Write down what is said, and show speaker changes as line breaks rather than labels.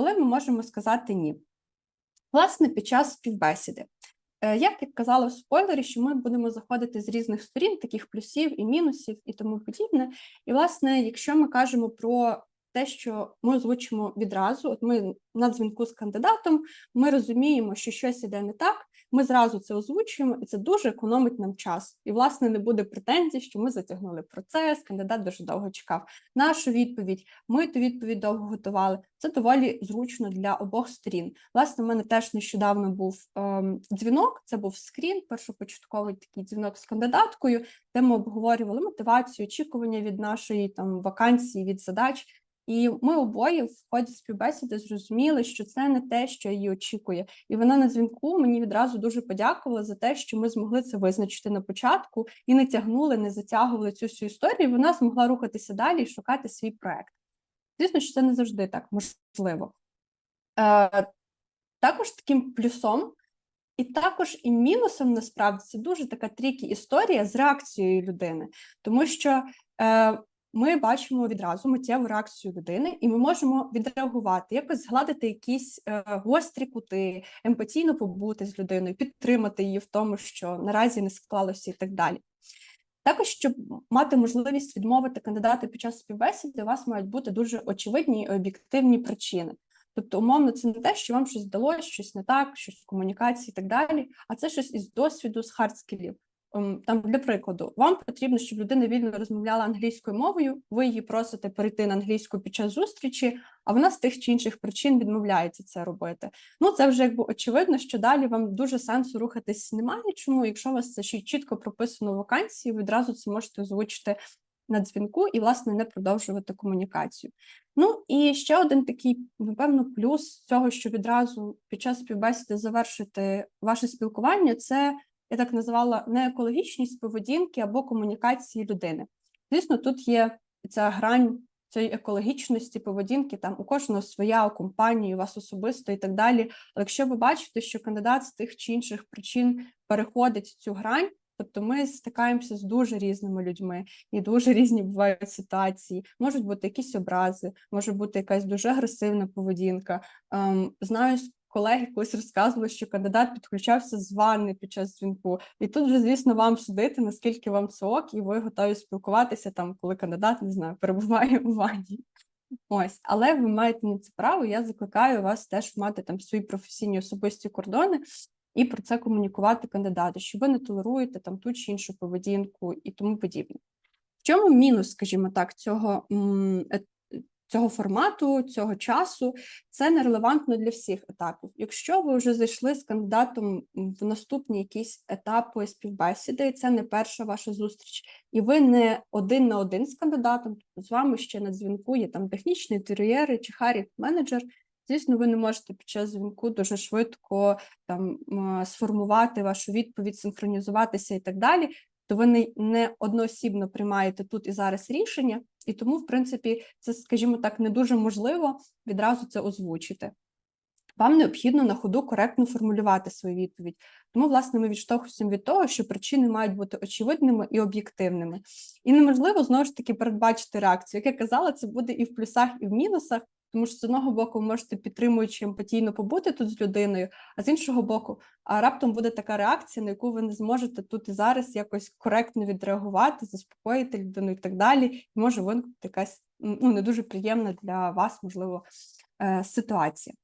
коли ми можемо сказати ні. Власне, під час співбесіди. Е, Як я казала в спойлері, що ми будемо заходити з різних сторін, таких плюсів і мінусів і тому подібне. І, власне, якщо ми кажемо про те, що ми озвучимо відразу, от ми на дзвінку з кандидатом, ми розуміємо, що щось іде не так, ми зразу це озвучуємо, і це дуже економить нам час. І, власне, не буде претензій, що ми затягнули процес, кандидат дуже довго чекав. Нашу відповідь, ми ту відповідь довго готували. Це доволі зручно для обох сторін. Власне, у мене теж нещодавно був ем, дзвінок. Це був скрін, першопочатковий такий дзвінок з кандидаткою, де ми обговорювали мотивацію, очікування від нашої там вакансії, від задач. І ми обоє в ході співбесіди зрозуміли, що це не те, що її очікує. І вона на дзвінку мені відразу дуже подякувала за те, що ми змогли це визначити на початку і не тягнули, не затягували цю всю історію. Вона змогла рухатися далі і шукати свій проект. Звісно, що це не завжди так можливо. Е, Також таким плюсом, і також і мінусом насправді це дуже така трікі історія з реакцією людини, тому що е, ми бачимо відразу миттєву реакцію людини, і ми можемо відреагувати, якось згладити якісь е, гострі кути, емпатійно побути з людиною, підтримати її в тому, що наразі не склалося і так далі. Також, щоб мати можливість відмовити кандидата під час співбесіди, у вас мають бути дуже очевидні і об'єктивні причини. Тобто, умовно, це не те, що вам щось здалося, щось не так, щось в комунікації і так далі, а це щось із досвіду, з хардскілів. Ем, Там, для прикладу, вам потрібно, щоб людина вільно розмовляла англійською мовою, ви її просите перейти на англійську під час зустрічі, а вона з тих чи інших причин відмовляється це робити. Ну, це вже якби очевидно, що далі вам дуже сенсу рухатись немає. Чому, якщо у вас це ще чітко прописано в вакансії, ви відразу це можете озвучити на дзвінку і, власне, не продовжувати комунікацію. Ну і ще один такий, напевно, плюс цього, що відразу під час співбесіди завершити ваше спілкування, це я так називала неекологічність поведінки або комунікації людини. Звісно, тут є ця грань цієї екологічності поведінки, там у кожного своя у компанії, у вас особисто і так далі. Але якщо ви бачите, що кандидат з тих чи інших причин переходить цю грань, тобто ми стикаємося з дуже різними людьми, і дуже різні бувають ситуації. Можуть бути якісь образи, може бути якась дуже агресивна поведінка. Ем, знаю колеги колись розказували, що кандидат підключався з ванни під час дзвінку. І тут вже, звісно, вам судити, наскільки вам це ок, і ви готові спілкуватися там, коли кандидат не знаю, перебуває у ванні. Ось, але ви маєте на це право. Я закликаю вас теж мати там свої професійні особисті кордони і про це комунікувати кандидату, що ви не толеруєте там ту чи іншу поведінку і тому подібне. В чому мінус, скажімо так, цього е- цього формату, цього часу, це нерелевантно для всіх етапів. Якщо ви вже зайшли з кандидатом в наступні якісь етапи співбесіди, і це не перша ваша зустріч, і ви не один на один з кандидатом, тобто з вами ще на дзвінку є там технічний інтер'єри чи харі менеджер. Звісно, ви не можете під час дзвінку дуже швидко там сформувати вашу відповідь, синхронізуватися і так далі. То ви не, одноосібно приймаєте тут і зараз рішення, і тому, в принципі, це, скажімо так, не дуже можливо відразу це озвучити. Вам необхідно на ходу коректно формулювати свою відповідь. Тому, власне, ми відштовхуємося від того, що причини мають бути очевидними і об'єктивними. І неможливо знову ж таки передбачити реакцію. Як я казала, це буде і в плюсах, і в мінусах. Тому що з одного боку ви можете підтримуючи емпатійно побути тут з людиною, а з іншого боку, а раптом буде така реакція, на яку ви не зможете тут і зараз якось коректно відреагувати, заспокоїти людину і так далі. І може виникнути якась ну не дуже приємна для вас, можливо, е, ситуація.